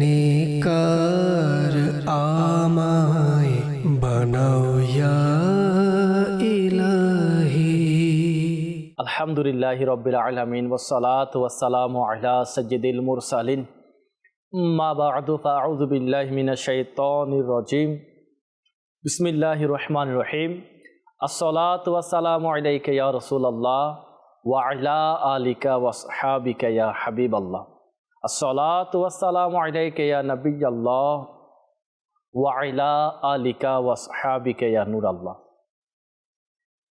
নেকার আমায় বানাও ইয়া ইলাহি আলহামদুলিল্লাহ রবিল আলমিন ওসালাত ওয়াসালাম আলা সজ্জিদুল মুরসালিন মা বাদু ফাউযু বিল্লাহি মিনাশ শাইতানির রাজিম বিসমিল্লাহির রহমানির রহিম আসসালাতু ওয়াসসালামু আলাইকা ইয়া রাসূলুল্লাহ ওয়া আলা আলিকা ওয়া সাহাবিকা ইয়া হাবিবাল্লাহ আসসালাতু ওয়াসসালামু আলাইকা ইয়া নাবিয়াল্লাহ ওয়া আলা আলিকা ওয়া সাহাবিকা ইয়া নূরাল্লাহ।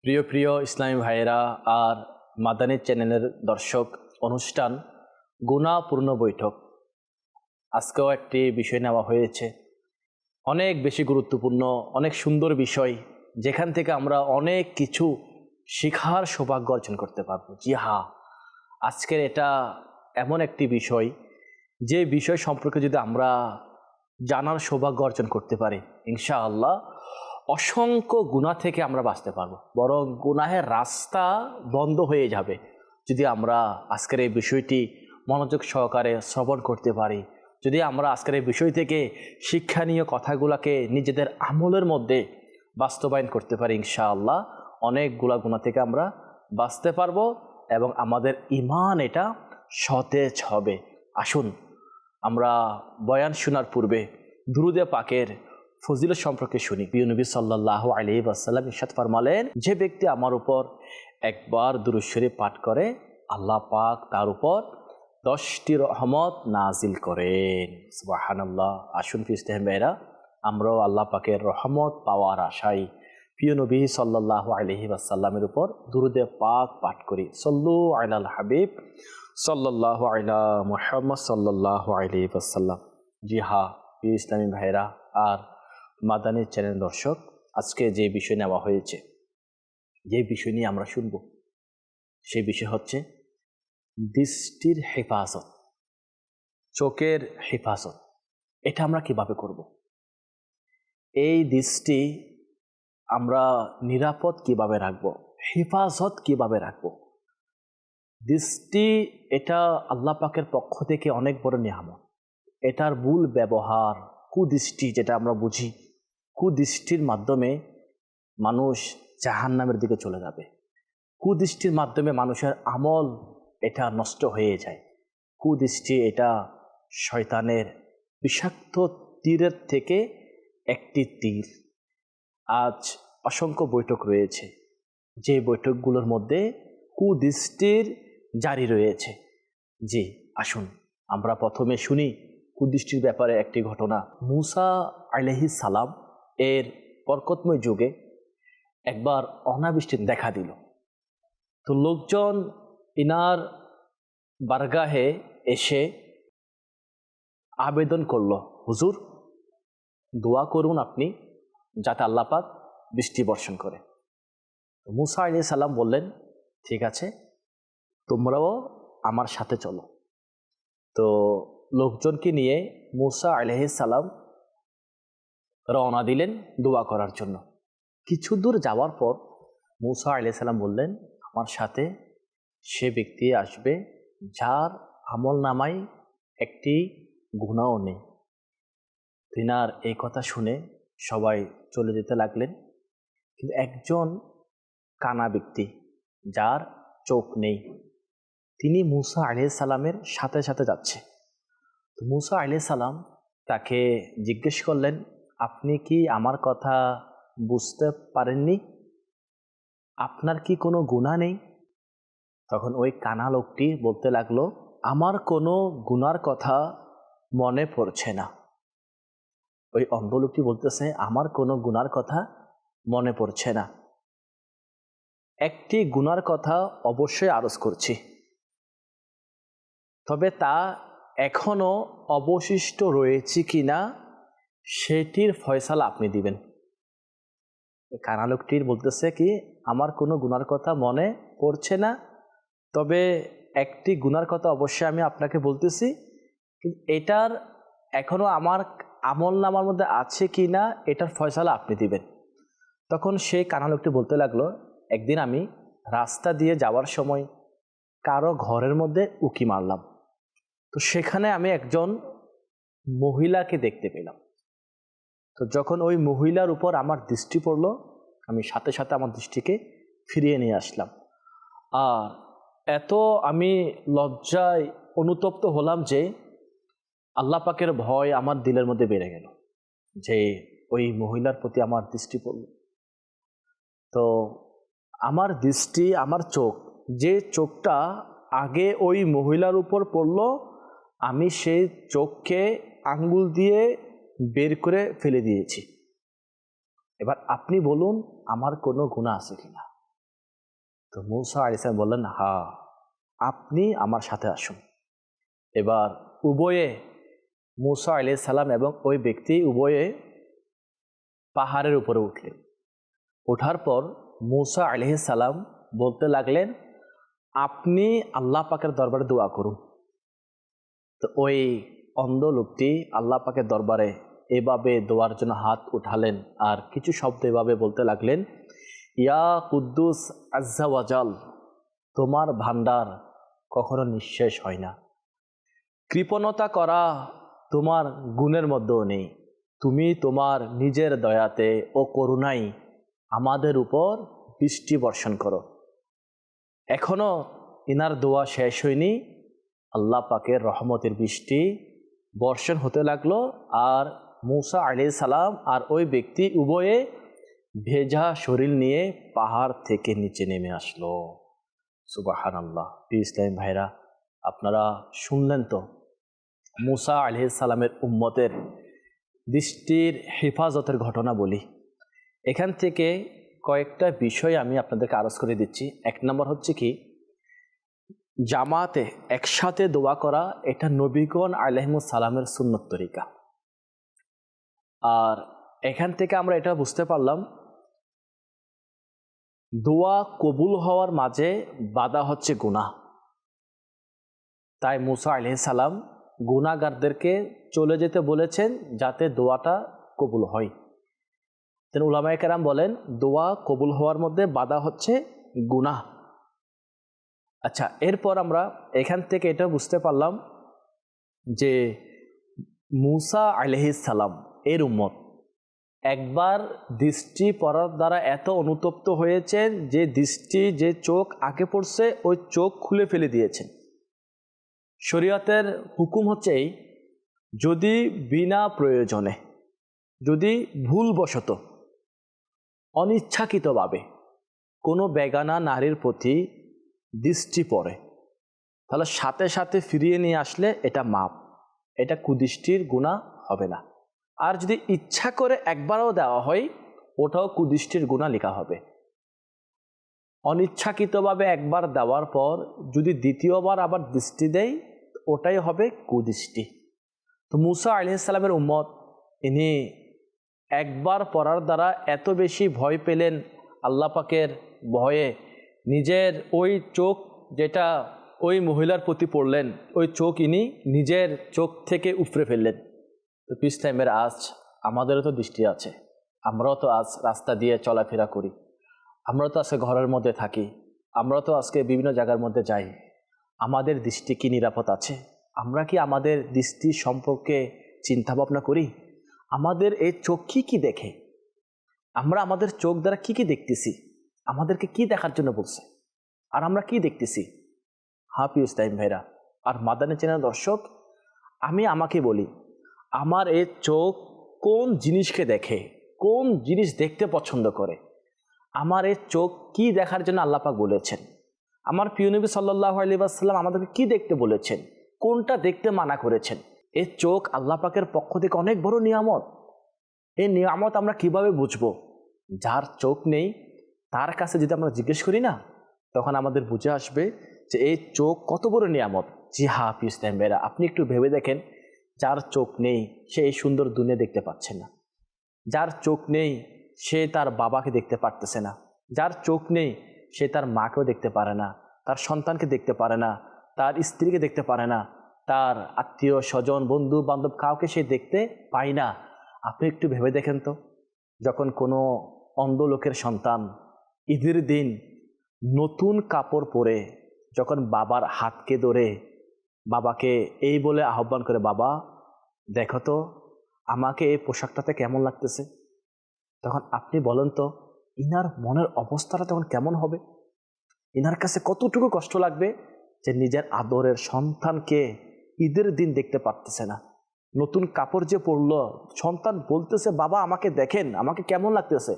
প্রিয় প্রিয় ইসলামী ভাইয়েরা, আর মাদানী চ্যানেলের দর্শক অনুষ্ঠান গুণাপূর্ণ বৈঠক। আজকেও একটি বিষয় নেওয়া হয়েছে। অনেক বেশি গুরুত্বপূর্ণ, অনেক সুন্দর বিষয়, যেখান থেকে আমরা অনেক কিছু শিখার সৌভাগ্য অর্জন করতে পারব। জি হ্যাঁ আজকের এটা এমন একটি বিষয়, যে বিষয় সম্পর্কে যদি আমরা জানার সৌভাগ্য অর্জন করতে পারি, ইনশাআল্লাহ অসংখ্য গুণা থেকে আমরা বাঁচতে পারব। বরং গুনাহের রাস্তা বন্ধ হয়ে যাবে। যদি আমরা আজকের এই বিষয়টি মনোযোগ সহকারে শ্রবণ করতে পারি, যদি আমরা আজকের এই বিষয় থেকে শিক্ষণীয় কথাগুলোকে নিজেদের আমলের মধ্যে বাস্তবায়ন করতে পারি, ইনশাআল্লাহ অনেকগুলা গুণা থেকে আমরা বাঁচতে পারব এবং আমাদের ইমান এটা সতেজ হবে। আসুন, আমরা বয়ান শোনার পূর্বে দুরুদে পাকের ফজিলত সম্পর্কে শুনি। প্রিয় সাল্লাহ আলী আসাল্লাম ইসাদ ফরমালেন, যে ব্যক্তি আমার উপর একবার দুরুশ্বরী পাঠ করে, আল্লাহ পাক তার উপর দশটি রহমত নাজিল করেন। সুবাহানাল্লাহ। আসুন ফিস্তেহ মেয়েরা আমরাও আল্লাহ পাকের রহমত পাওয়ার আশায় প্রিয় নবী সাল্লাহ আলহি আসাল্লামের উপর দুরুদে পাক পাঠ করি। সল্লু আলাল হাবিব সাল্লাহ আলা মোহাম্মদ সাল্লাহ আলহি আসাল্লাম জি হা প্রিয় ইসলামী ভাইরা আর মাদানী চ্যানেল দর্শক, আজকে যে বিষয় নেওয়া হয়েছে, যে বিষয় নিয়ে আমরা শুনব সেই বিষয় হচ্ছে দৃষ্টির হেফাজত, চোখের হেফাজত। এটা আমরা কীভাবে করব? এই দৃষ্টি আমরা নিরাপদ কীভাবে রাখব? হেফাজত কীভাবে রাখব? দৃষ্টি এটা আল্লাহ পাকের পক্ষ থেকে অনেক বড় নিয়ামত। এটার ভুল ব্যবহার কুদৃষ্টি যেটা আমরা বুঝি, কুদৃষ্টির মাধ্যমে মানুষ জাহান নামের দিকে চলে যাবে। কুদৃষ্টির মাধ্যমে মানুষের আমল এটা নষ্ট হয়ে যায়। কুদৃষ্টি এটা শয়তানের বিষাক্ত তীরের থেকে একটি তীর। আজ অসংখ্য বৈঠক রয়েছে। যে বৈঠকগুলোর মধ্যে কুদৃষ্টির জারি রয়েছে। জি, আসুন, আমরা প্রথমে শুনি কুদৃষ্টির ব্যাপারে একটি ঘটনা। মুসা আলহি সালাম এর বরকতময় যুগে একবার অনাবৃষ্টি দেখা দিল। তো লোকজন ইনার বারগাহে এসে আবেদন করল, হুজুর, দোয়া করুন আপনি যাতে আল্লাপাক বৃষ্টি বর্ষণ করে। মুসা আলি সাল্লাম বললেন, ঠিক আছে তোমরাও আমার সাথে চলো। তো লোকজনকে নিয়ে মুসা সালাম রওনা দিলেন দোয়া করার জন্য। কিছু দূর যাওয়ার পর মুসা সালাম বললেন, আমার সাথে সে ব্যক্তি আসবে যার আমল নামাই একটি গুণাও নেই। তিনার এই কথা শুনে সবাই চলে যেতে লাগলেন। কিন্তু একজন কানা ব্যক্তি যার চোখ নেই। তিনি মুসা আলিয়া সালামের সাথে সাথে যাচ্ছে। তো মুসা আলিয়া সালাম তাকে জিজ্ঞেস করলেন, আপনি কি আমার কথা বুঝতে পারেননি? আপনার কি কোনো গুণা নেই? তখন ওই কানা লোকটি বলতে লাগল, আমার কোনো গুনার কথা মনে পড়ছে না। ওই অন্ধ লোকটি বলতেছে, আমার কোনো গুনার কথা মনে পড়ছে না। একটি গুনার কথা অবশ্যই আরজ করছি। তবে তা এখনও অবশিষ্ট রয়েছে কি না সেটির ফয়সালা আপনি দিবেন। কানা লোকটির বলতেছে কি, আমার কোনো গুনার কথা মনে পড়ছে না, তবে একটি গুনার কথা অবশ্যই আমি আপনাকে বলতেছি এটার এখনও আমার আমল নামার মধ্যে আছে কি না এটার ফয়সালা আপনি দিবেন। তখন সেই কানা লোকটি বলতে লাগল, একদিন আমি রাস্তা দিয়ে যাওয়ার সময় কারও ঘরের মধ্যে উকি মারলাম। তো সেখানে আমি একজন মহিলাকে দেখতে পেলাম। তো যখন ওই মহিলার উপর আমার দৃষ্টি পড়ল, আমি সাথে সাথে আমার দৃষ্টিকে ফিরিয়ে নিয়ে আসলাম। আর এত আমি লজ্জায় অনুতপ্ত হলাম যে আল্লাহ পাকের ভয় আমার দিলের মধ্যে বেড়ে গেল, যে ওই মহিলার প্রতি আমার দৃষ্টি পড়ল। তো আমার দৃষ্টি, আমার চোখ, যে চোখটা আগে ওই মহিলার উপর পড়ল আমি সেই চোখকে আঙ্গুল দিয়ে বের করে ফেলে দিয়েছি। এবার আপনি বলুন, আমার কোনো গুণা আছে কিনা? তো মৌসা আলিসান বললেন, হা, আপনি আমার সাথে আসুন। এবার উভয়ে, মুসা আলি সালাম এবং ওই ব্যক্তি উভয়ে পাহাড়ের উপরে উঠলেন। ওঠার পর মুসা আলহ সালাম বলতে লাগলেন, আপনি আল্লাহ পাকের দরবারে দোয়া করুন। তো ওই অন্ধ লোকটি আল্লাহ পাকের দরবারে এভাবে দোয়ার জন্য হাত উঠালেন আর কিছু শব্দ এভাবে বলতে লাগলেন, ইয়া কুদ্দুস আজ্জাওয়াজাল, তোমার ভান্ডার কখনো নিঃশেষ হয় না। কৃপণতা করা তোমার গুণের মধ্যেও নেই। তুমি তোমার নিজের দয়াতে ও করুণাই আমাদের উপর বৃষ্টি বর্ষণ করো। এখনও ইনার দোয়া শেষ হয়নি আল্লাহ পাকের রহমতের বৃষ্টি বর্ষণ হতে লাগল আর মূসা আলি সালাম আর ওই ব্যক্তি উভয়ে ভেজা শরীর নিয়ে পাহাড় থেকে নিচে নেমে আসলো। সুবাহান আল্লাহ পি ইসলাম ভাইরা, আপনারা শুনলেন তো, মুসা আলহ সালামের উম্মতের দৃষ্টির হেফাজতের ঘটনা বলি। এখান থেকে কয়েকটা বিষয় আমি আপনাদেরকে আরজ করে দিচ্ছি। এক নম্বর হচ্ছে কি জামাতে একসাথে দোয়া করা, এটা নবীগণ আলহমুদ সালামের সুন্নত তরিকা। আর এখান থেকে আমরা এটা বুঝতে পারলাম, দোয়া কবুল হওয়ার মাঝে বাধা হচ্ছে গুনাহ। তাই মুসা সালাম গুণাগারদেরকে চলে যেতে বলেছেন যাতে দোয়াটা কবুল হয়। তেন উলামায় কেরাম বলেন, দোয়া কবুল হওয়ার মধ্যে বাধা হচ্ছে গুনাহ। আচ্ছা এরপর আমরা এখান থেকে এটা বুঝতে পারলাম যে মুসা সালাম, এর উম্মত, একবার দৃষ্টি পড়ার দ্বারা এত অনুতপ্ত হয়েছেন যে দৃষ্টি, যে চোখ আগে পড়ছে, ওই চোখ খুলে ফেলে দিয়েছেন। শরীয়তের হুকুম হচ্ছে এই, যদি বিনা প্রয়োজনে, যদি ভুলবশত, অনিচ্ছাকৃতভাবে কোনো বেগানা নারীর প্রতি দৃষ্টি পড়ে। তাহলে সাথে সাথে ফিরিয়ে নিয়ে আসলে এটা মাপ। এটা কুদৃষ্টির গুণা হবে না। আর যদি ইচ্ছা করে একবারও দেওয়া হয়, ওটাও কুদৃষ্টির গুণা লেখা হবে। অনিচ্ছাকৃতভাবে একবার দেওয়ার পর যদি দ্বিতীয়বার আবার দৃষ্টি দেয় ওটাই হবে কুদৃষ্টি। তো মুসা আলহিসাল্লামের উম্মত, ইনি একবার পড়ার দ্বারা এত বেশি ভয় পেলেন আল্লাহ পাকের ভয়ে নিজের ওই চোখ যেটা ওই মহিলার প্রতি পড়লেন, ওই চোখ ইনি নিজের চোখ থেকে উপড়ে ফেললেন। তো পিস টাইমের আজ আমাদেরও তো দৃষ্টি আছে। আমরাও তো আজ রাস্তা দিয়ে চলাফেরা করি। আমরা তো আজকে ঘরের মধ্যে থাকি। আমরা তো আজকে বিভিন্ন জায়গার মধ্যে যাই। আমাদের দৃষ্টি কি নিরাপদ আছে? আমরা কি আমাদের দৃষ্টি সম্পর্কে চিন্তা ভাবনা করি? আমাদের এই চোখ কী কী দেখে? আমরা আমাদের চোখ দ্বারা কি কি দেখতেছি? আমাদেরকে কি দেখার জন্য বলছে? আর আমরা কি দেখতেছি? হাফিউজ টাইম ভাইরা, আর মাদানী চেনার দর্শক, আমি আমাকে বলি, আমার এই চোখ কোন জিনিসকে দেখে, কোন জিনিস দেখতে পছন্দ করে? আমার এই চোখ কি দেখার জন্য আল্লাপাক বলেছেন? আমার প্রিয়নবী সাল্লাহ আলিবাসাল্লাম আমাদেরকে কি দেখতে বলেছেন? কোনটা দেখতে মানা করেছেন? এই চোখ আল্লাহ পাকের পক্ষ থেকে অনেক বড় নিয়ামত। এই নিয়ামত আমরা কীভাবে বুঝব? যার চোখ নেই তার কাছে যদি আমরা জিজ্ঞেস করি না, তখন আমাদের বুঝে আসবে যে এই চোখ কত বড় নিয়ামত। জি হা হাফিজ মেয়েরা আপনি একটু ভেবে দেখেন, যার চোখ নেই সে এই সুন্দর দুনিয়া দেখতে পাচ্ছে না। যার চোখ নেই সে তার বাবাকে দেখতে পারতেছে না। যার চোখ নেই সে তার মাকেও দেখতে পারে না, তার সন্তানকে দেখতে পারে না, তার স্ত্রীকে দেখতে পারে না, তার আত্মীয়, স্বজন, বন্ধু, বান্ধব কাউকে সে দেখতে পায় না। আপনি একটু ভেবে দেখেন তো, যখন কোনো অন্ধ লোকের সন্তান ঈদের দিন নতুন কাপড় পরে যখন বাবার হাতকে ধরে বাবাকে এই বলে আহ্বান করে, বাবা, দেখো তো, আমাকে এই পোশাকটাতে কেমন লাগতেছে? তখন আপনি বলেন তো, ইনার মনের অবস্থাটা তখন কেমন হবে? ইনার কাছে কতটুকু কষ্ট লাগবে যে নিজের আদরের সন্তানকে ঈদের দিন দেখতে পারতেছে না? নতুন কাপড় যে পরলো, সন্তান বলতেছে, বাবা, আমাকে দেখেন, আমাকে কেমন লাগতেছে?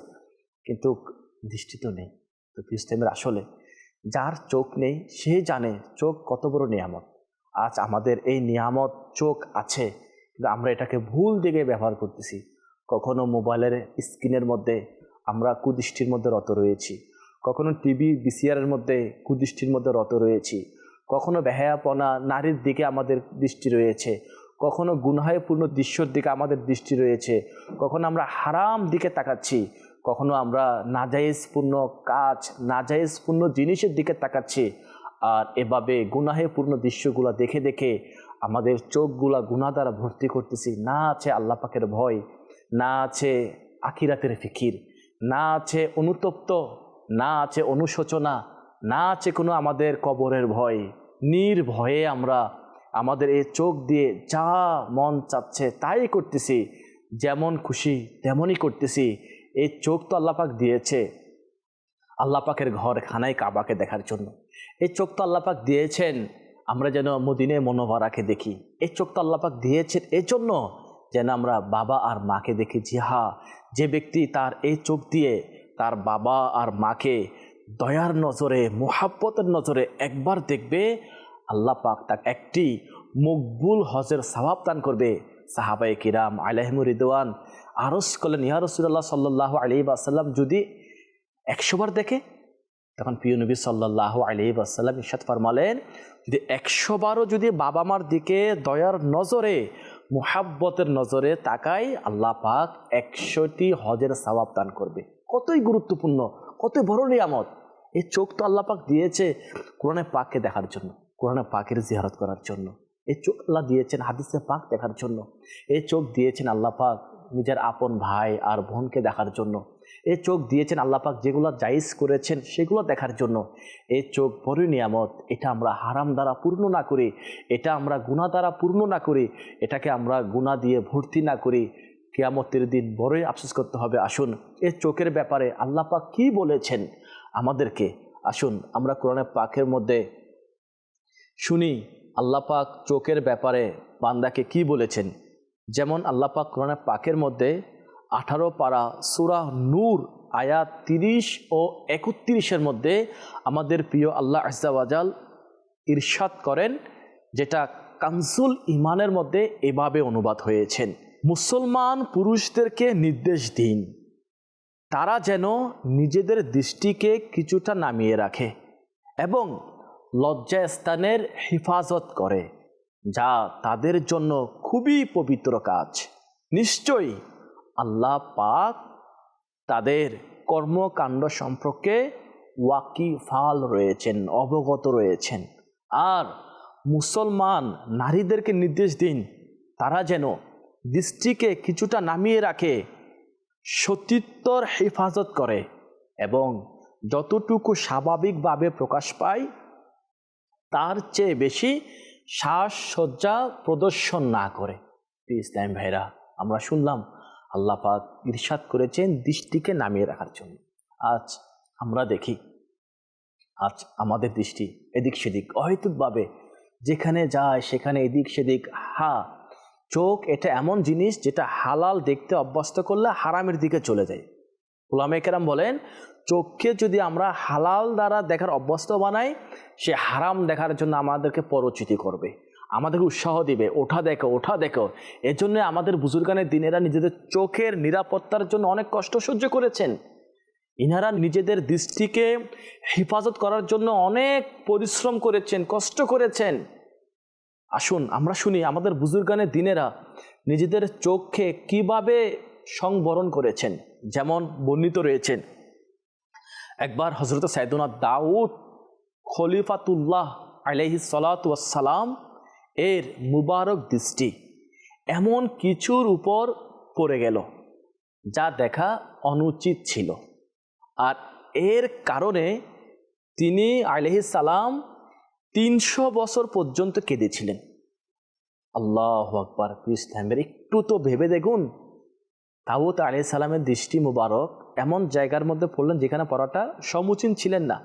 কিন্তু দৃষ্টি তো নেই। তো ইসলামের আসলে যার চোখ নেই, সে জানে চোখ কত বড় নিয়ামত। আজ আমাদের এই নিয়ামত চোখ আছে, কিন্তু আমরা এটাকে ভুল দিকে ব্যবহার করতেছি। কখনো মোবাইলের স্ক্রিনের মধ্যে আমরা কুদৃষ্টির মধ্যে রত রয়েছি। কখনো টিভি বিসিআরের মধ্যে কুদৃষ্টির মধ্যে রত রয়েছি। কখনো বেহায়াপনা নারীর দিকে আমাদের দৃষ্টি রয়েছে। কখনো গুনহায়পূর্ণ দৃশ্যর দিকে আমাদের দৃষ্টি রয়েছে। কখনো আমরা হারাম দিকে তাকাচ্ছি। কখনো আমরা নাজাইজপূর্ণ কাজ নাজাইজপূর্ণ জিনিসের দিকে তাকাচ্ছি আর এভাবে গুনাহেপূর্ণ দৃশ্যগুলো দেখে দেখে আমাদের চোখগুলা গুণা দ্বারা ভর্তি করতেছি। না আছে আল্লাহ পাকের ভয়, না আছে আখিরাতের ফিকির, না আছে অনুতপ্ত, না আছে অনুশোচনা, না আছে কোনো আমাদের কবরের ভয়। নির্ভয়ে আমরা আমাদের এই চোখ দিয়ে যা মন চাচ্ছে তাই করতেছি, যেমন খুশি তেমনই করতেছি। এই চোখ তো আল্লাপাক দিয়েছে আল্লাপাকের ঘর খানায় কাবাকে দেখার জন্য। এই চোখ তো আল্লাপাক দিয়েছেন, আমরা যেন মদিনে মনোভারাকে দেখি। এই চোখ তো আল্লাপাক দিয়েছেন এই জন্য যেন আমরা বাবা আর মাকে দেখি জি হা, যে ব্যক্তি তার এই চোখ দিয়ে তার বাবা আর মাকে দয়ার নজরে, মোহাব্বতের নজরে একবার দেখবে, আল্লাহ পাক তাকে একটি মকবুল হজের সবাব দান করবে। সাহাবাই কিরাম আলহমুর রিদওয়ান আরস করলেন, ইয়া রসুল্লাহ সাল্লাহ আলি আসাল্লাম যদি একশোবার দেখে? তখন প্রিয় নবী সাল্লাহ আলি আসাল্লাম ইসাদ ফরমালেন, যদি একশোবারও যদি বাবা মার দিকে দয়ার নজরে, মোহাব্বতের নজরে তাকাই, আল্লাহ পাক একশোটি হজের সবাব দান করবে। কতই গুরুত্বপূর্ণ কত বড় নিয়ামত। এই চোখ তো আল্লাহ পাক দিয়েছে কোরআনে পাককে দেখার জন্য, কোরআনে পাকের জিহারত করার জন্য। এই চোখ আল্লাহ দিয়েছেন হাদিসে পাক দেখার জন্য। এই চোখ দিয়েছেন আল্লাহ পাক নিজের আপন ভাই আর বোনকে দেখার জন্য। এই চোখ দিয়েছেন আল্লাহ পাক যেগুলো জাইজ করেছেন সেগুলো দেখার জন্য। এই চোখ বড়ই নিয়ামত, এটা আমরা হারাম দ্বারা পূর্ণ না করি, এটা আমরা গুণা দ্বারা পূর্ণ না করি, এটাকে আমরা গুণা দিয়ে ভর্তি না করি। কেয়ামতের দিন বড়ই আফসোস করতে হবে। আসুন, এই চোখের ব্যাপারে আল্লাহ পাক কী বলেছেন আমাদেরকে? আসুন, আমরা কোরআনে পাকের মধ্যে শুনি। আল্লাহ পাক চোখের ব্যাপারে বান্দাকে কি বলেছেন? যেমন আল্লাহ পাক কোরআনে পাকের মধ্যে আঠারো পারা সুরা নূর আয়াত তিরিশ ও একত্রিশের মধ্যে আমাদের প্রিয় আল্লাহ আজাল ইরশাদ করেন, যেটা কানসুল ইমানের মধ্যে এভাবে অনুবাদ হয়েছেন। মুসলমান পুরুষদেরকে নির্দেশ দিন, তারা যেন নিজেদের দৃষ্টিকে কিছুটা নামিয়ে রাখে এবং লজ্জাস্থানের হেফাজত করে, যা তাদের জন্য খুবই পবিত্র কাজ। নিশ্চয়ই আল্লাহ পাক তাদের কর্মকাণ্ড সম্পর্কে ওয়াকিফাল রয়েছেন, অবগত রয়েছেন। আর মুসলমান নারীদেরকে নির্দেশ দিন, তারা যেন দৃষ্টিকে কিছুটা নামিয়ে রাখে, সতীত্বর হেফাজত করে এবং যতটুকু স্বাভাবিকভাবে প্রকাশ পায় তার চেয়ে বেশি শ্বাসসজ্জা প্রদর্শন না করে। ইসলাম ভাইরা, আমরা শুনলাম আল্লাহ পাক ইরশাদ করেছেন দৃষ্টিকে নামিয়ে রাখার জন্য। আজ আমরা দেখি, আজ আমাদের দৃষ্টি এদিক সেদিক অহেতুকভাবে, যেখানে যায় সেখানে এদিক সেদিক, হা, চোখ এটা এমন জিনিস যেটা হালাল দেখতে অভ্যস্ত করলে হারামের দিকে চলে যায়। ওলামেকেরাম বলেন, চোখকে যদি আমরা হালাল দ্বারা দেখার অভ্যস্ত বানাই, সে হারাম দেখার জন্য আমাদেরকে পরচিতি করবে, আমাদেরকে উৎসাহ দিবে, ওঠা দেখো ওঠা দেখো। এজন্য আমাদের বুজুর্গানের দিনেরা নিজেদের চোখের নিরাপত্তার জন্য অনেক কষ্ট সহ্য করেছেন। ইনারা নিজেদের দৃষ্টিকে হেফাজত করার জন্য অনেক পরিশ্রম করেছেন, কষ্ট করেছেন। আসুন, আমরা শুনি আমাদের বুজুর্গানের দিনেরা নিজেদের চোখকে কীভাবে সংবরণ করেছেন। যেমন বর্ণিত রয়েছেন একবার হজরত সাইদুনা দাউদ খলিফাতুল্লাহ আলহি সালাতাম এর মুবারক দৃষ্টি এমন কিছুর উপর পড়ে গেল, যা দেখা অনুচিত ছিল। আর এর কারণে তিনি আলহি সালাম তিনশো বছর পর্যন্ত কেঁদেছিলেন। আল্লাহ আকবার ইসলামের একটু তো ভেবে দেখুন। দাউদ আলি সালামের দৃষ্টি মুবারক এমন জায়গার মধ্যে পড়লেন যেখানে পড়াটা সমুচীন ছিলেন না।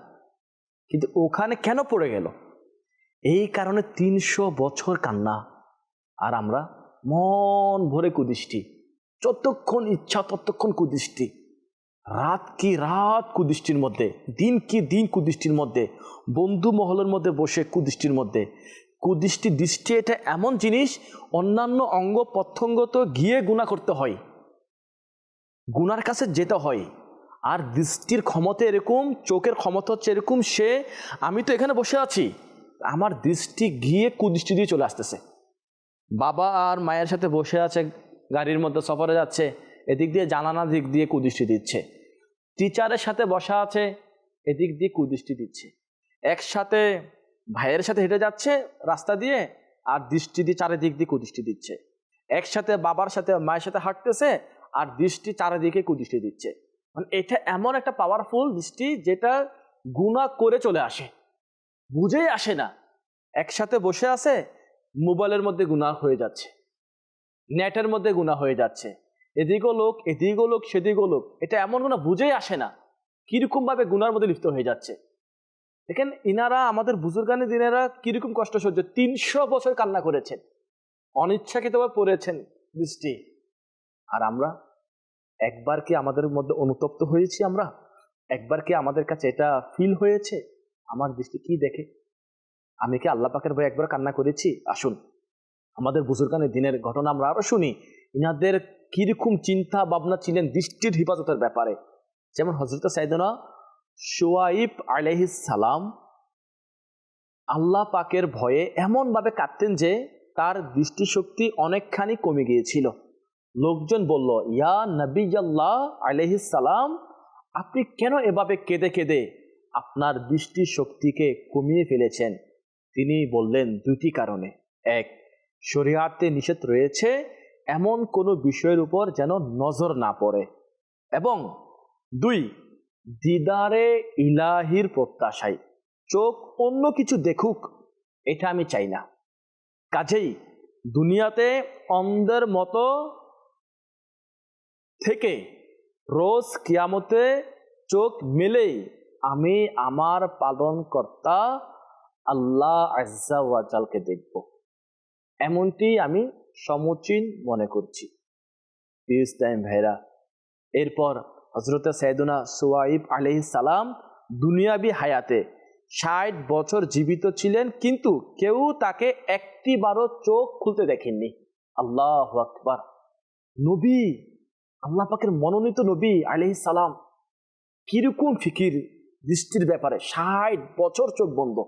কিন্তু ওখানে কেন পড়ে গেল? এই কারণে তিনশো বছর কান্না। আর আমরা মন ভরে কুদৃষ্টি, যতক্ষণ ইচ্ছা ততক্ষণ কুদৃষ্টি। রাত কি রাত কুদৃষ্টির মধ্যে, দিন কি দিন কুদৃষ্টির মধ্যে, বন্ধু মহলের মধ্যে বসে কুদৃষ্টির মধ্যে। কুদৃষ্টি দৃষ্টি এটা এমন জিনিস, অন্যান্য অঙ্গ প্রত্যঙ্গ তো গিয়ে গুণা করতে হয়। গুনার কাছে যেতে হয়। আর দৃষ্টির ক্ষমতা এরকম, চোখের ক্ষমতা হচ্ছে এরকম, সে, আমি তো এখানে বসে আছি। আমার দৃষ্টি গিয়ে কুদৃষ্টি দিয়ে চলে আসতেছে। বাবা আর মায়ের সাথে বসে আছে, গাড়ির মধ্যে সফরে যাচ্ছে, এদিক দিয়ে জানানা দিক দিয়ে কুদৃষ্টি দিচ্ছে। টিচারের সাথে বসা আছে, এদিক দিয়ে কুদৃষ্টি দিচ্ছে। একসাথে ভাইয়ের সাথে হেঁটে যাচ্ছে রাস্তা দিয়ে, আর দৃষ্টি দিয়ে চারিদিক দিয়ে কুদৃষ্টি দিচ্ছে। একসাথে বাবার সাথে, মায়ের সাথে হাঁটতেছে আর দৃষ্টি চারিদিকে কুদৃষ্টি দিচ্ছে। মানে এটা এমন একটা পাওয়ারফুল দৃষ্টি যেটা গুণা করে চলে আসে। বুঝেই আসে না। একসাথে বসে আছে, মোবাইলের মধ্যে গুণা হয়ে যাচ্ছে। নেটের মধ্যে গুণা হয়ে যাচ্ছে। এদিকও লোক এদিকও লোক সেদিকও লোক। এটা এমন কোনো বুঝেই আসে না। কীরকম ভাবে গুনার মধ্যে লিপ্ত হয়ে যাচ্ছে। দেখেন, ইনারা, আমাদের বুজুর্গানি দিনেরা কীরকম কষ্ট সহ্য, তিনশো বছর কান্না করেছেন। অনিচ্ছাকৃতভাবে পড়েছেন দৃষ্টি। আর আমরা একবার কি আমাদের মধ্যে অনুতপ্ত হয়েছি আমরা? একবার কি আমাদের কাছে এটা ফিল হয়েছে? আমার দৃষ্টি কি দেখে? আমি কি আল্লাহ পাকের ভয়ে একবার কান্না করেছি? আসুন, আমাদের বুজুর্গানের দিনের ঘটনা আমরা আরও শুনি। ইনাদের কীরকম চিন্তা ভাবনা ছিলেন দৃষ্টির হেফাজতের ব্যাপারে। যেমন হজরত সাইদনা সোয়াইব সালাম আল্লাহ পাকের ভয়ে এমনভাবে কাঁদতেন যে তার দৃষ্টিশক্তি অনেকখানি কমে গিয়েছিল। লোকজন বলল, ইয়া নবীজাল্লাহ সালাম, আপনি কেন এভাবে কেঁদে কেঁদে আপনার দৃষ্টি শক্তিকে কমিয়ে ফেলেছেন? তিনি বললেন, দুটি কারণে। এক, শরিয়াতে নিষেধ রয়েছে, এমন কোনো বিষয়ের উপর যেন নজর না পড়ে। এবং দুই, দিদারে ইলাহির প্রত্যাশায়। চোখ অন্য কিছু দেখুক, এটা আমি চাই না। কাজেই দুনিয়াতে অন্ধের মতো থেকে রোজ কিয়ামতে চোখ মেলেই আমি আমার পালনকর্তা আল্লাহ আজালকে দেখব। এমনটি আমি সমুচীন মনে করছি। ইসলাম ভাইরা। এরপর হজরত সৈদুনা সুয়াইব আলহ সালাম দুনিয়াবি হায়াতে ষাট বছর জীবিত ছিলেন, কিন্তু কেউ তাকে একটি বারো চোখ খুলতে দেখেননি। আল্লাহ আকবার। নবী আল্লাহ পাকের মনোনীত নবী আলহ সালাম কীরকম ফিকির, দৃষ্টির ব্যাপারে ষাট বছর চোখ বন্ধ।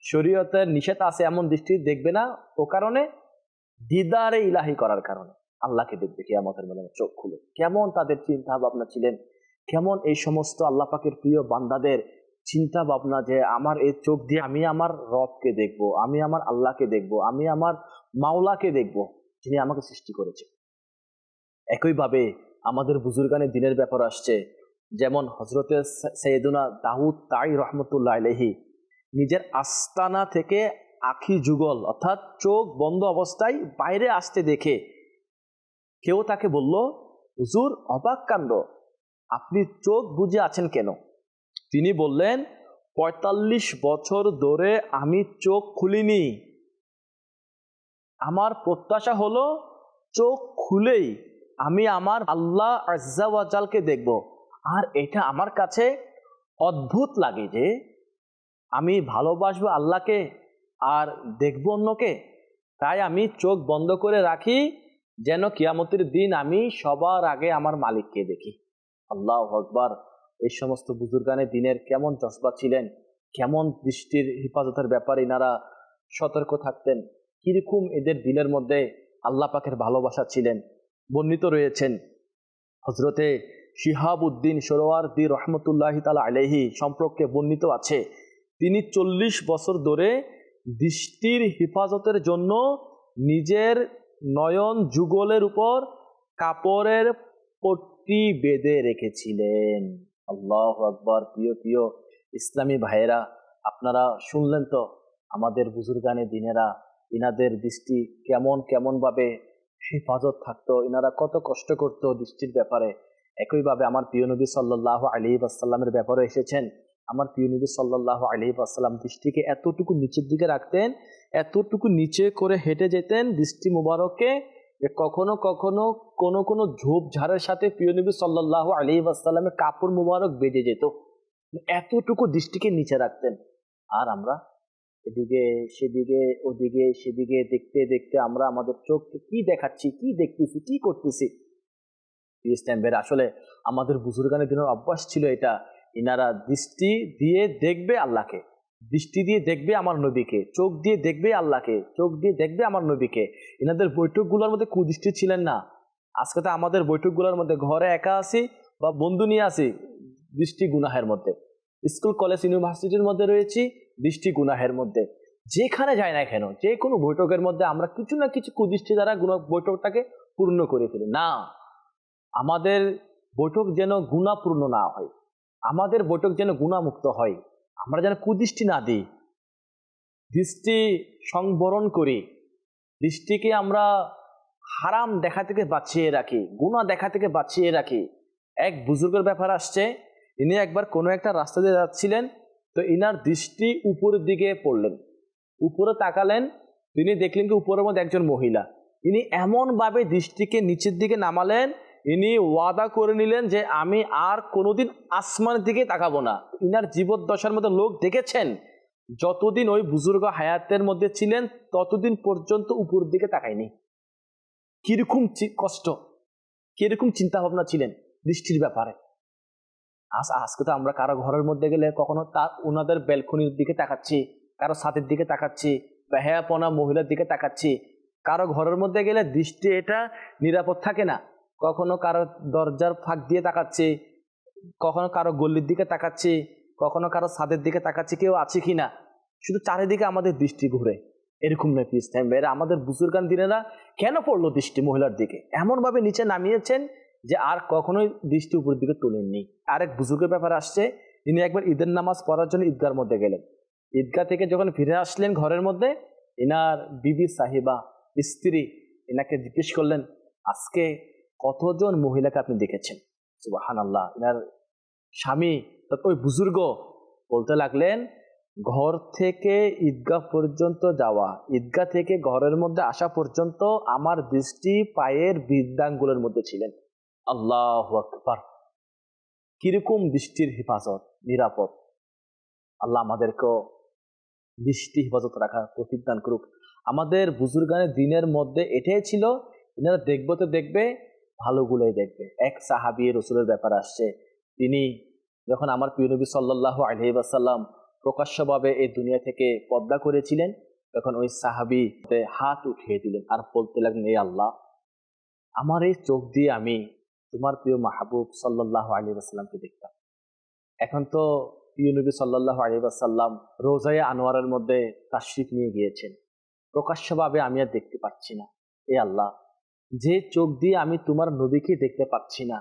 শরীয়তের নিষেধ আছে এমন দৃষ্টি দেখবে না ও কারণে দিদারে ইলাহি করার কারণে। আল্লাহকে দেখবে কি আমাদের মনে চোখ খুলে। কেমন তাদের চিন্তা ভাবনা ছিলেন? কেমন এই সমস্ত আল্লাহ পাকের প্রিয় বান্দাদের চিন্তা ভাবনা যে আমার এই চোখ দিয়ে আমি আমার রবকে দেখব, আমি আমার আল্লাহকে দেখব, আমি আমার মাওলাকে দেখব, যিনি আমাকে সৃষ্টি করেছে একইভাবে আমাদের বুজুর্গানের দিনের ব্যাপার আসছে। যেমন হজরতে সৈয়দুনা দাউদ তাই রহমতুল্লাহ আলহি নিজের আস্তানা থেকে আখি যুগল অর্থাৎ চোখ বন্ধ অবস্থায় বাইরে আসতে দেখে কেউ তাকে বলল, হুজুর, অবাক কাণ্ড। আপনি চোখ বুঝে আছেন কেন? তিনি বললেন, পঁয়তাল্লিশ বছর ধরে আমি চোখ খুলিনি। আমার প্রত্যাশা হলো চোখ খুলেই আমি আমার আল্লাহ আজালকে দেখব। আর এটা আমার কাছে অদ্ভুত লাগে যে আমি ভালোবাসবো আল্লাহকে আর দেখব অন্যকে। তাই আমি চোখ বন্ধ করে রাখি, যেন কিয়ামতের দিন আমি সবার আগে আমার মালিককে দেখি। আল্লাহ আকবার। এই সমস্ত বুজুর্গানের দিনের কেমন জজবা ছিলেন, কেমন দৃষ্টির হেফাজতের ব্যাপারে ইনারা সতর্ক থাকতেন, কীরকম এদের দিনের মধ্যে আল্লাহ পাকের ভালোবাসা ছিলেন। বর্ণিত রয়েছেন। হজরতে শিহাব উদ্দিন সরোয়ার দি রহমতুল্লাহ তালা আলহি সম্পর্কে বর্ণিত আছে। তিনি চল্লিশ বছর ধরে দৃষ্টির হেফাজতের জন্য নিজের নয়ন যুগলের উপর কাপড়ের পট্টি বেঁধে রেখেছিলেন। আল্লাহ আকবর, প্রিয় প্রিয় ইসলামী ভাইয়েরা, আপনারা শুনলেন তো? আমাদের বুজুর্গানে দিনেরা ইনাদের দৃষ্টি কেমন কেমন ভাবে হেফাজত থাকতো, ইনারা কত কষ্ট করতো দৃষ্টির ব্যাপারে। একইভাবে আমার প্রিয় নবী সাল্লাহ আলী আসাল্লামের ব্যাপারে এসেছেন। আমার প্রিয় নবী সাল্লাহ আলী আসাল্লাম দৃষ্টিকে এতটুকু নিচের দিকে রাখতেন, এতটুকু নিচে করে হেঁটে যেতেন, দৃষ্টি মুবারককে যে কখনো কখনো কোনো কোনো ঝোপ ঝাড়ের সাথে প্রিয় নবী সাল্লাহ আলী আসাল্লামের কাপড় মুবারক বেজে যেত। এতটুকু দৃষ্টিকে নিচে রাখতেন। আর আমরা এদিকে, সেদিকে, ওদিকে, সেদিকে দেখতে দেখতে আমরা আমাদের চোখকে কি দেখাচ্ছি, কি দেখতেছি, কি করতেছি? আসলে আমাদের বুজুর্গানের দিনের অভ্যাস ছিল এটা, ইনারা দৃষ্টি দিয়ে দেখবে আল্লাহকে, দৃষ্টি দিয়ে দেখবে আমার নবীকে, চোখ দিয়ে দেখবে আল্লাহকে, চোখ দিয়ে দেখবে আমার নবীকে। ইনাদের বৈঠকগুলোর মধ্যে কুদৃষ্টি ছিলেন না। আজকে তো আমাদের বৈঠকগুলোর মধ্যে ঘরে একা আসি বা বন্ধু নিয়ে আসি দৃষ্টি গুনাহের মধ্যে। স্কুল, কলেজ, ইউনিভার্সিটির মধ্যে রয়েছি দৃষ্টি গুনাহের মধ্যে। যেখানে যায় না কেন, যে কোনো বৈঠকের মধ্যে আমরা কিছু না কিছু কুদৃষ্টি দ্বারা বৈঠকটাকে পূর্ণ করে ফেলি। না, আমাদের বৈঠক যেন গুণাপূর্ণ না হয়, আমাদের বৈঠক যেন গুণামুক্ত হয়, আমরা যেন কুদৃষ্টি না দিই। দৃষ্টি সংবরণ করি, দৃষ্টিকে আমরা হারাম দেখা থেকে বাঁচিয়ে রাখি, গুণা দেখা থেকে বাঁচিয়ে রাখি। এক বুজুর্গের ব্যাপার আসছে, ইনি একবার কোনো একটা রাস্তা দিয়ে যাচ্ছিলেন তো ইনার দৃষ্টি উপরের দিকে পড়লেন। উপরে তাকালেন, তিনি দেখলেন কি উপরের মধ্যে একজন মহিলা। ইনি এমনভাবে দৃষ্টিকে নিচের দিকে নামালেন, ইনি ওয়াদা করে নিলেন যে আমি আর কোনোদিন আসমানের দিকে তাকাবো না। ইনার জীবদ্দশার মধ্যে লোক দেখেছেন? যতদিন ওই বুজুর্গ হায়াতের মধ্যে ছিলেন, ততদিন পর্যন্ত উপরের দিকে তাকায়নি। কীরকম কষ্ট, কীরকম চিন্তা ভাবনা ছিলেন দৃষ্টির ব্যাপারে। আজকে তো আমরা কারও ঘরের মধ্যে গেলে কখনো তার ওনাদের ব্যালকনির দিকে তাকাচ্ছি, কারও ছাদের দিকে তাকাচ্ছি, বেহায়াপনা মহিলার দিকে তাকাচ্ছি। কারও ঘরের মধ্যে গেলে দৃষ্টি এটা নিরাপদ থাকে না। কখনো কারও দরজার ফাঁক দিয়ে তাকাচ্ছি, কখনো কারও গল্লির দিকে তাকাচ্ছি, কখনো কারও ছাদের দিকে তাকাচ্ছি, কেউ আছে কি না শুধু চারিদিকে আমাদের দৃষ্টি ঘুরে। এরকম নয় পিস টাইম আমাদের বুজুর্গান দিনেরা কেন পড়ল দৃষ্টি মহিলার দিকে? এমনভাবে নিচে নামিয়েছেন যে আর কখনোই দৃষ্টি উপরের দিকে তোলেননি। আরেক বুজুর্গের ব্যাপার আসছে তিনি একবার ঈদের নামাজ পড়ার জন্য ঈদগার মধ্যে গেলেন। ঈদগাহ থেকে যখন ফিরে আসলেন ঘরের মধ্যে, ইনার বিবি সাহিবা, স্ত্রী এনাকে জিজ্ঞেস করলেন, আজকে কতজন মহিলাকে আপনি দেখেছেন? সুবাহান আল্লাহ ইনার স্বামী ওই বুজুর্গ বলতে লাগলেন, ঘর থেকে ঈদগাহ পর্যন্ত যাওয়া, ঈদগাহ থেকে ঘরের মধ্যে আসা পর্যন্ত আমার দৃষ্টি পায়ের বৃদ্ধাঙ্গুলের মধ্যে ছিলেন। আল্লাহ আকবার। কীরকম দৃষ্টির হেফাজত, নিরাপদ। আল্লাহ আমাদেরকেও দৃষ্টি হেফাজত রাখার প্রতিদান করুক। আমাদের বুজুর্গানের দিনের মধ্যে এটাই ছিল, এনারা দেখবে তো দেখবে, ভালোগুলোই দেখবে। এক সাহাবি রসুলের ব্যাপার আসছে। তিনি যখন আমার প্রিয় নবী সাল্লাহ আলহিবাসাল্লাম প্রকাশ্যভাবে এই দুনিয়া থেকে পদ্মা করেছিলেন, তখন ওই সাহাবি হাত উঠিয়ে দিলেন আর বলতে লাগলেন এই আল্লাহ, আমার এই চোখ দিয়ে আমি তোমার প্রিয় মাহবুব সাল্লাহ আলী আসাল্লামকে দেখতাম। এখন তো প্রিয় নবী সাল্লাহ আলী আসাল্লাম রোজায় আনোয়ারের মধ্যে তাশরিফ নিয়ে গিয়েছেন। প্রকাশ্যভাবে আমি আর দেখতে পাচ্ছি না। এ আল্লাহ, যে চোখ দিয়ে আমি তোমার নবীকে দেখতে পাচ্ছি না,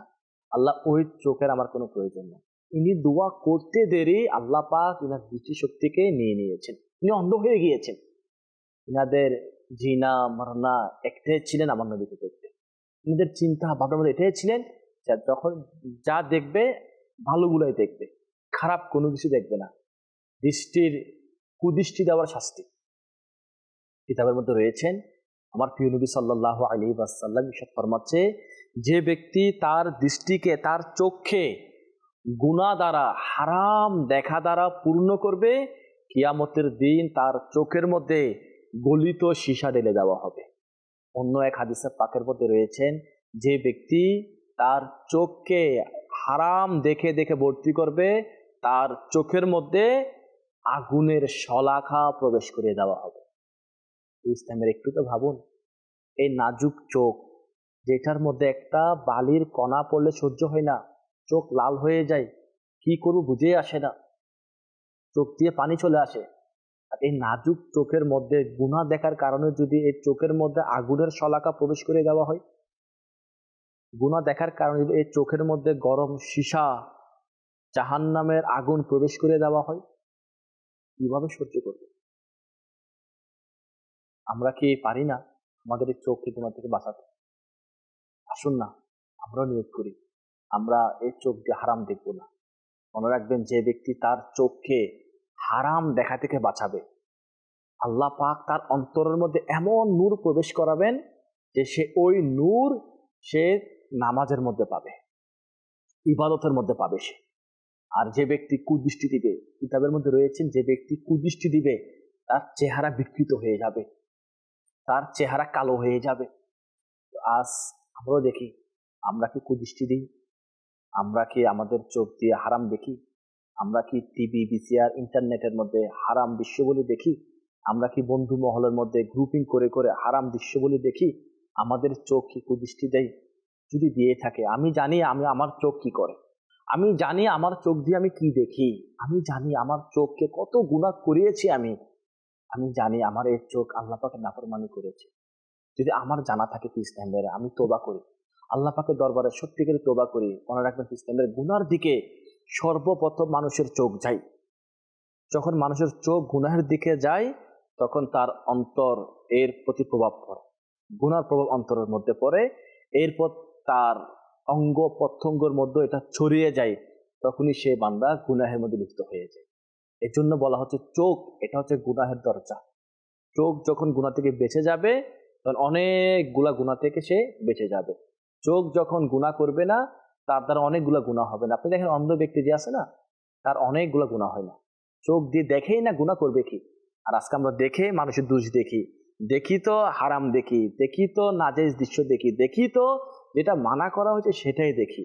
আল্লাহ ওই চোখের আমার কোনো প্রয়োজন নেই। ইনি দোয়া করতে দেরি আল্লাহ পাক ইনার দৃষ্টিশক্তিকে নিয়ে নিয়েছেন। ইনি অন্ধ হয়ে গিয়েছেন। ইনাদের জিনা, মরনা একটাই ছিলেন আমার নবীকে দেখতে। ইনাদের চিন্তা ভাবনার মধ্যে এটাই ছিলেন যে যখন যা দেখবে, ভালোগুলোই দেখবে, খারাপ কোনো কিছু দেখবে না। দৃষ্টির, কুদৃষ্টি দেওয়ার শাস্তি। কিতাবের মধ্যে রয়েছেন, আমার প্রিয় নবী সাল্লাহ আলী বাসাল্লাম ইসাদ ফরমাচ্ছে, যে ব্যক্তি তার দৃষ্টিকে, তার চোখে গুণা দ্বারা, হারাম দেখা দ্বারা পূর্ণ করবে, কিয়ামতের দিন তার চোখের মধ্যে গলিত সীসা ঢেলে দেওয়া হবে। অন্য এক হাদিসের পাকের মধ্যে রয়েছেন, যে ব্যক্তি তার চোখকে হারাম দেখে দেখে ভর্তি করবে, তার চোখের মধ্যে আগুনের শলাখা প্রবেশ করে দেওয়া হবে। ইসলামের একটু তো ভাবুন, এই নাজুক চোখ, যেটার মধ্যে একটা বালির কণা পড়লে সহ্য হয় না, চোখ লাল হয়ে যায়, কি করব বুঝে আসে না। চোখ দিয়ে পানি চলে আসে। এই নাজুক চোখের মধ্যে গুণা দেখার কারণে যদি এই চোখের মধ্যে আগুনের শলাকা প্রবেশ করে দেওয়া হয়? গুণা দেখার কারণে যদি এই চোখের মধ্যে গরম সীসা জাহান নামের আগুন প্রবেশ করে দেওয়া হয়, কীভাবে সহ্য করবে? আমরা কি পারি না আমাদের এই চোখকে গুণা থেকে বাঁচাতে? আসুন না, আমরাও নিয়োগ করি। আমরা এই চোখ দিয়ে হারাম দেখব না। মনে রাখবেন যে ব্যক্তি তার চোখকে হারাম দেখা থেকে বাঁচাবে। আল্লাহ পাক তার অন্তরের মধ্যে এমন নূর প্রবেশ করাবেন যে সে ওই নূর সে নামাজের মধ্যে পাবে, ইবাদতের মধ্যে পাবে সে। আর যে ব্যক্তি কুদৃষ্টি দিবে, কিতাবের মধ্যে রয়েছেন যে ব্যক্তি কুদৃষ্টি দিবে, তার চেহারা বিকৃত হয়ে যাবে, তার চেহারা কালো হয়ে যাবে। আজ আমরাও দেখি, আমরা কি কুদৃষ্টি দিই? আমরা কি আমাদের চোখ দিয়ে হারাম দেখি? আমরা কি টিভি বিসিআর ইন্টারনেটের মধ্যে হারাম দৃশ্য বলে দেখি? আমরা কি বন্ধু মহলের মধ্যে গ্রুপিং করে করে হারাম দৃশ্য বলে দেখি? আমাদের চোখ কি কুদৃষ্টি দেয়? যদি দিয়ে থাকে, আমি জানি আমি আমার চোখ কি করে? আমি জানি আমার চোখ দিয়ে আমি কি দেখি? আমি জানি আমার চোখকে কত গুণা করিয়েছি আমি। আমি জানি আমার এই চোখ আল্লাহ পাকে নাফরমানি করেছে। যদি আমার জানা থাকে ইসলামের আমি তোবা করি। আল্লাহ পাকের দরবারে সত্যিকারে তোবা করি। মনে রাখবেন ইসলামের গুনার দিকে সর্বপ্রথম মানুষের চোখ যায়। যখন মানুষের চোখ গুনাহের দিকে যায়, তখন তার অন্তর এর প্রতি প্রভাব পড়ে। গুনার প্রভাব অন্তরের মধ্যে পড়ে, এরপর তার অঙ্গ প্রত্যঙ্গের মধ্যে এটা ছড়িয়ে যায়, তখনই সে বান্দা গুনাহের মধ্যে লিপ্ত হয়ে যায়। এর জন্য বলা হচ্ছে চোখ, এটা হচ্ছে গুনাহের দরজা। চোখ যখন গুণা থেকে বেঁচে যাবে, তখন অনেকগুলা গুণা থেকে সে বেঁচে যাবে। চোখ যখন গুণা করবে না তার দ্বারা অনেকগুলা গুণা হবে না। আপনি দেখেন অন্ধ ব্যক্তি যে আছে না, তার অনেকগুলা গুণা হয় না। চোখ দিয়ে দেখেই না গুণা করবে কি? আর আজকে আমরা দেখে মানুষের দোষ দেখি। দেখি তো হারাম দেখি দেখি তো নাজেজ দৃশ্য দেখি দেখি তো যেটা মানা করা হয়েছে সেটাই দেখি।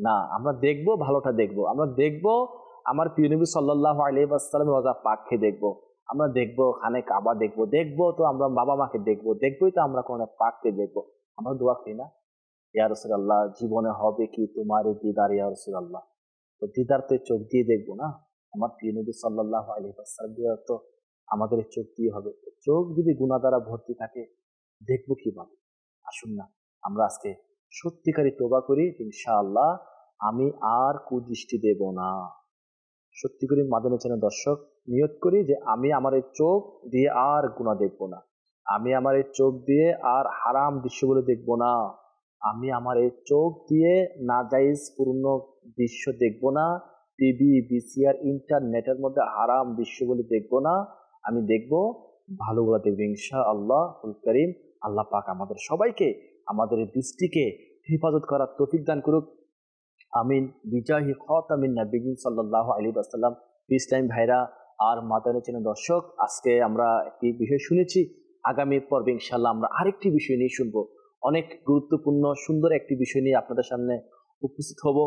না, আমরা দেখব, ভালোটা দেখব। আমরা দেখব, আমার প্রিয় নবী সাল্লাহ আলহিবাসাল্লামের রজা পাককে দেখব। আমরা দেখব, খানে কাবা দেখব। দেখব তো আমরা বাবা মাকে দেখব, দেখবোই তো আমরা কোনো পাককে দেখব। আমরা দোয়া করি না। ইয়া জীবনে হবে কি তোমার দিদার ইয়া রসুল্লাহ তো দিদার তো চোখ দিয়ে দেখব না? আমার প্রিয় নবী সাল্লাহ আলহিবাসাল্লাম তো আমাদের চোখ দিয়ে হবে। চোখ যদি গুণা দ্বারা ভর্তি থাকে, দেখব কীভাবে? আসুন না, আমরা আজকে সত্যিকারী তোবা করি, ইনশাআল্লাহ আমি আর কুদৃষ্টি দেব না। সত্যি করে মাদনে দর্শক, নিয়ত করি যে আমি আমার এই চোখ দিয়ে আর গুণা দেখব না। আমি আমার এই চোখ দিয়ে আর হারাম দৃশ্যগুলো দেখব না। আমি আমার এই চোখ দিয়ে নাজাইজ পূর্ণ দৃশ্য দেখব না, টিভি, বিসিআর, ইন্টারনেটের মধ্যে হারাম দৃশ্যগুলি দেখব না, আমি দেখব ভালোগুলো দেখব ইনশা আল্লাহ করিম, আল্লাহ পাক আমাদের সবাইকে, আমাদের দৃষ্টিকে হেফাজত করার তৌফিক দান করুক। আমিন। বিজাহি আমিন নবীন সাল্লাহ আলী আসাল্লাম টাইম ভাইরা। আর মাতানের চেনে দর্শক, আজকে আমরা একটি বিষয় শুনেছি। আগামী পর্বে ইনশাল্লাহ আমরা আরেকটি বিষয় নিয়ে শুনব। অনেক গুরুত্বপূর্ণ, সুন্দর একটি বিষয় নিয়ে আপনাদের সামনে উপস্থিত হব।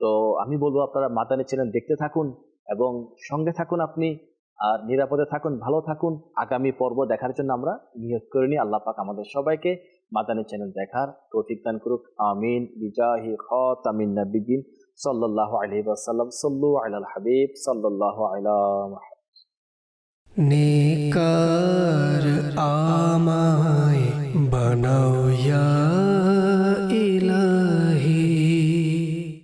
তো আমি বলব আপনারা মাতানের চ্যানেল দেখতে থাকুন এবং সঙ্গে থাকুন আপনি আর নিরাপদে থাকুন, ভালো থাকুন। আগামী পর্ব দেখার জন্য আমরা নিয়োগ করে নিই। আল্লাহ পাক আমাদের সবাইকে মাদানী চ্যানেল দেখার তৌফিক দান করুক। আমিন। বিজাহি খাতামিন নাবিয়িন সাল্লাল্লাহু আলাইহি ওয়াসাল্লাম। সাল্লু আলাল হাবিব। সাল্লাল্লাহু আলা নেকা no, yeah.